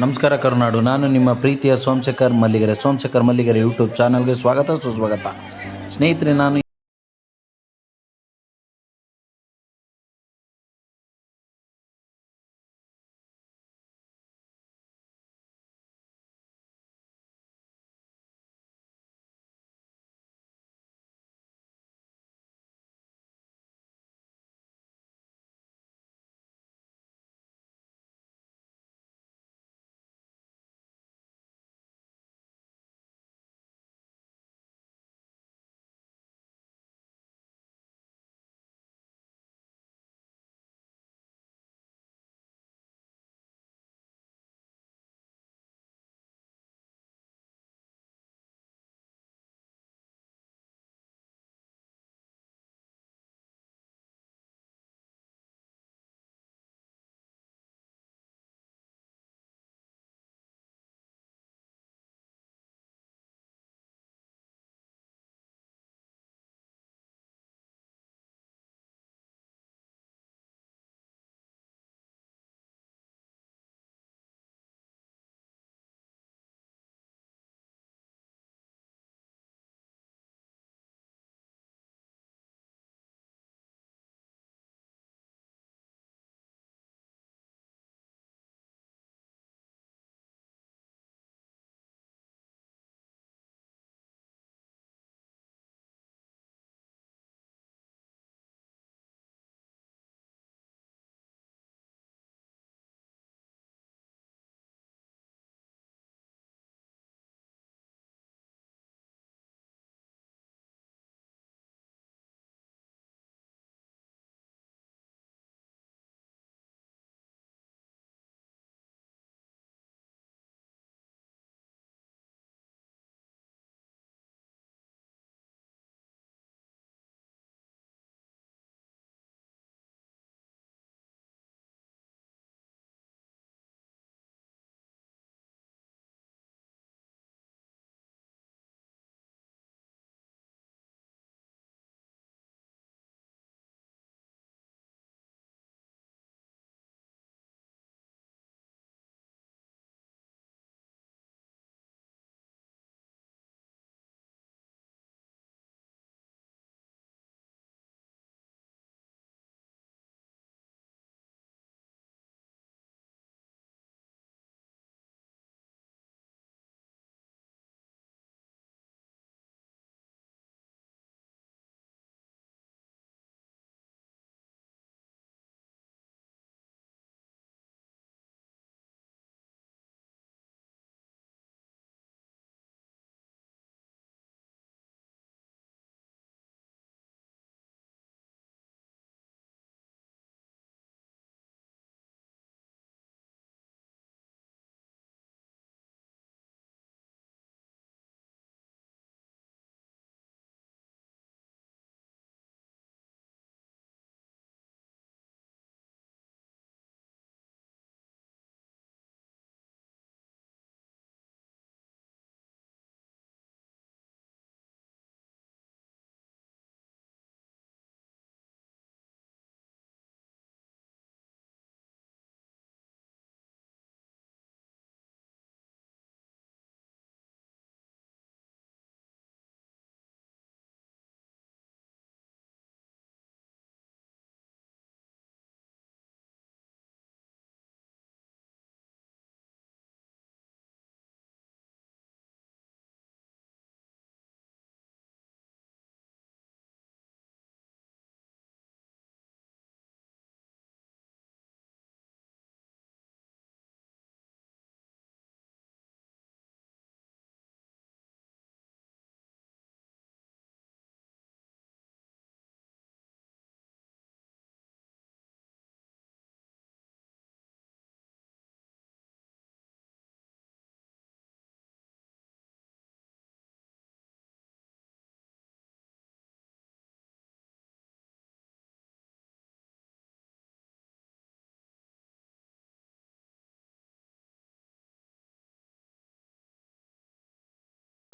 ನಮಸ್ಕಾರ ಕರುನಾಡು. ನಾನು ನಿಮ್ಮ ಪ್ರೀತಿಯ ಸೋಮಶೇಖರ್ ಮಲ್ಲಿಗೆರೆ. ಸೋಮಶೇಖರ್ ಮಲ್ಲಿಗೆರೆ ಯೂಟ್ಯೂಬ್ ಚಾನಲ್ಗೆ ಸ್ವಾಗತ, ಸುಸ್ವಾಗತ. ಸ್ನೇಹಿತರೆ, ನಾನು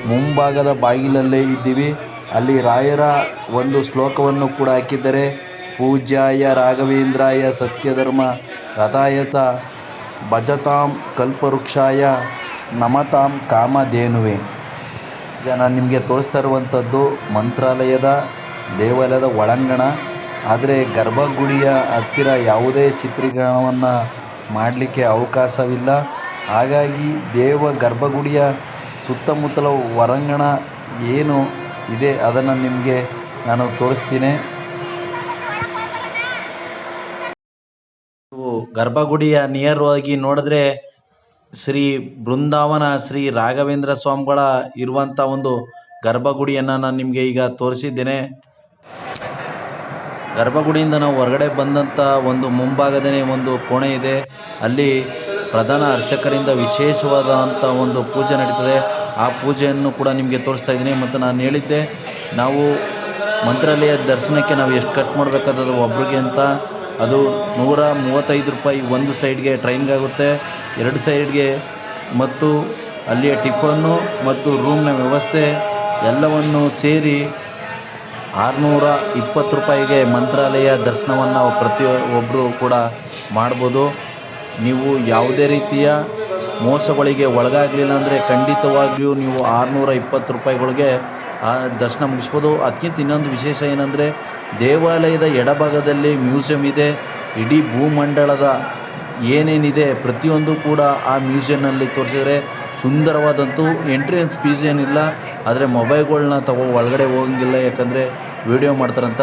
ಮುಂಭಾಗದ ಬಾಗಿಲಲ್ಲೇ ಇದ್ದೀವಿ. ಅಲ್ಲಿ ರಾಯರ ಒಂದು ಶ್ಲೋಕವನ್ನು ಕೂಡ ಹಾಕಿದ್ದಾರೆ. ಪೂಜ್ಯಾಯ ರಾಘವೇಂದ್ರಾಯ ಸತ್ಯಧರ್ಮ ರಥಾಯತ ಭಜತಾಂ ಕಲ್ಪವೃಕ್ಷಾಯ ನಮತಾಂ ಕಾಮಧೇನುವೆ. ಈಗ ನಾನು ನಿಮಗೆ ತೋರಿಸ್ತಾ ಇರುವಂಥದ್ದು ಮಂತ್ರಾಲಯದ ದೇವಾಲಯದ ಒಳಾಂಗಣ. ಆದರೆ ಗರ್ಭಗುಡಿಯ ಹತ್ತಿರ ಯಾವುದೇ ಚಿತ್ರೀಕರಣವನ್ನು ಮಾಡಲಿಕ್ಕೆ ಅವಕಾಶವಿಲ್ಲ. ಹಾಗಾಗಿ ದೇವ ಗರ್ಭಗುಡಿಯ ಸುತ್ತಮುತ್ತಲ ಹೊರಾಂಗಣ ಏನು ಇದೆ ಅದನ್ನು ನಿಮಗೆ ನಾನು ತೋರಿಸ್ತೀನಿ. ಗರ್ಭಗುಡಿಯ ನಿಯರ್ ಆಗಿ ನೋಡಿದ್ರೆ ಶ್ರೀ ಬೃಂದಾವನ, ಶ್ರೀ ರಾಘವೇಂದ್ರ ಸ್ವಾಮಿಗಳ ಇರುವಂಥ ಒಂದು ಗರ್ಭಗುಡಿಯನ್ನು ನಾನು ನಿಮಗೆ ಈಗ ತೋರಿಸಿದ್ದೇನೆ. ಗರ್ಭಗುಡಿಯಿಂದ ನಾವು ಹೊರಗಡೆ ಬಂದಂಥ ಒಂದು ಮುಂಭಾಗದೇ ಒಂದು ಕೋಣೆ ಇದೆ. ಅಲ್ಲಿ ಪ್ರಧಾನ ಅರ್ಚಕರಿಂದ ವಿಶೇಷವಾದಂಥ ಒಂದು ಪೂಜೆ ನಡೀತದೆ. ಆ ಪೂಜೆಯನ್ನು ಕೂಡ ನಿಮಗೆ ತೋರಿಸ್ತಾ ಇದ್ದೀನಿ ಮತ್ತು ನಾನು ಹೇಳಿದ್ದೆ, ನಾವು ಮಂತ್ರಾಲಯ ದರ್ಶನಕ್ಕೆ ನಾವು ಎಷ್ಟು ಕಟ್ ಮಾಡಬೇಕಾದದು ಒಬ್ರಿಗೆ ಅಂತ. ಅದು ನೂರ ಮೂವತ್ತೈದು ರೂಪಾಯಿ ಒಂದು ಸೈಡ್ಗೆ ಟ್ರೈನ್ಗಾಗುತ್ತೆ ಎರಡು ಸೈಡ್ಗೆ ಮತ್ತು ಅಲ್ಲಿಯ ಟಿಫನ್ನು ಮತ್ತು ರೂಮ್ನ ವ್ಯವಸ್ಥೆ ಎಲ್ಲವನ್ನು ಸೇರಿ ಆರುನೂರ ಇಪ್ಪತ್ತು ರೂಪಾಯಿಗೆ ಮಂತ್ರಾಲಯ ದರ್ಶನವನ್ನು ಪ್ರತಿ ಒಬ್ಬರು ಕೂಡ ಮಾಡ್ಬೋದು. ನೀವು ಯಾವುದೇ ರೀತಿಯ ಮೋಸಗಳಿಗೆ ಒಳಗಾಗಲಿಲ್ಲ ಅಂದರೆ ಖಂಡಿತವಾಗಿಯೂ ನೀವು ಆರುನೂರ ಇಪ್ಪತ್ತು ರೂಪಾಯಿಗಳಿಗೆ ದರ್ಶನ ಮುಗಿಸ್ಬೋದು. ಅದಕ್ಕಿಂತ ಇನ್ನೊಂದು ವಿಶೇಷ ಏನಂದರೆ, ದೇವಾಲಯದ ಎಡಭಾಗದಲ್ಲಿ ಮ್ಯೂಸಿಯಂ ಇದೆ. ಇಡೀ ಭೂಮಂಡಲದ ಏನೇನಿದೆ ಪ್ರತಿಯೊಂದು ಕೂಡ ಆ ಮ್ಯೂಸಿಯಂನಲ್ಲಿ ತೋರಿಸಿದರೆ ಸುಂದರವಾದಂತೂ ಎಂಟ್ರೆನ್ಸ್ ಫೀಸ್ ಏನಿಲ್ಲ. ಆದರೆ ಮೊಬೈಲ್ಗಳನ್ನ ತಗೋ ಒಳಗಡೆ ಹೋಗಂಗಿಲ್ಲ. ಯಾಕಂದರೆ ವಿಡಿಯೋ ಮಾಡ್ತಾರಂತ.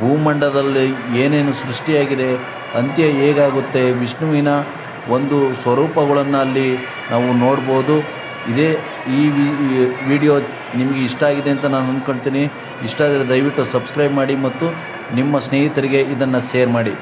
ಭೂಮಂಡಲದಲ್ಲಿ ಏನೇನು ಸೃಷ್ಟಿಯಾಗಿದೆ, ಅಂತ್ಯ ಹೇಗಾಗುತ್ತೆ, ವಿಷ್ಣುವಿನ ಒಂದು ಸ್ವರೂಪಗಳನ್ನು ಅಲ್ಲಿ ನಾವು ನೋಡ್ಬೋದು. ಇದೇ ಈ ವಿಡಿಯೋ ನಿಮಗೆ ಇಷ್ಟ ಆಗಿದೆ ಅಂತ ನಾನು ಅಂದ್ಕೊಳ್ತೀನಿ ಇಷ್ಟ ಆದರೆ ದಯವಿಟ್ಟು ಸಬ್ಸ್ಕ್ರೈಬ್ ಮಾಡಿ ಮತ್ತು ನಿಮ್ಮ ಸ್ನೇಹಿತರಿಗೆ ಇದನ್ನು ಸೇರ್ ಮಾಡಿ.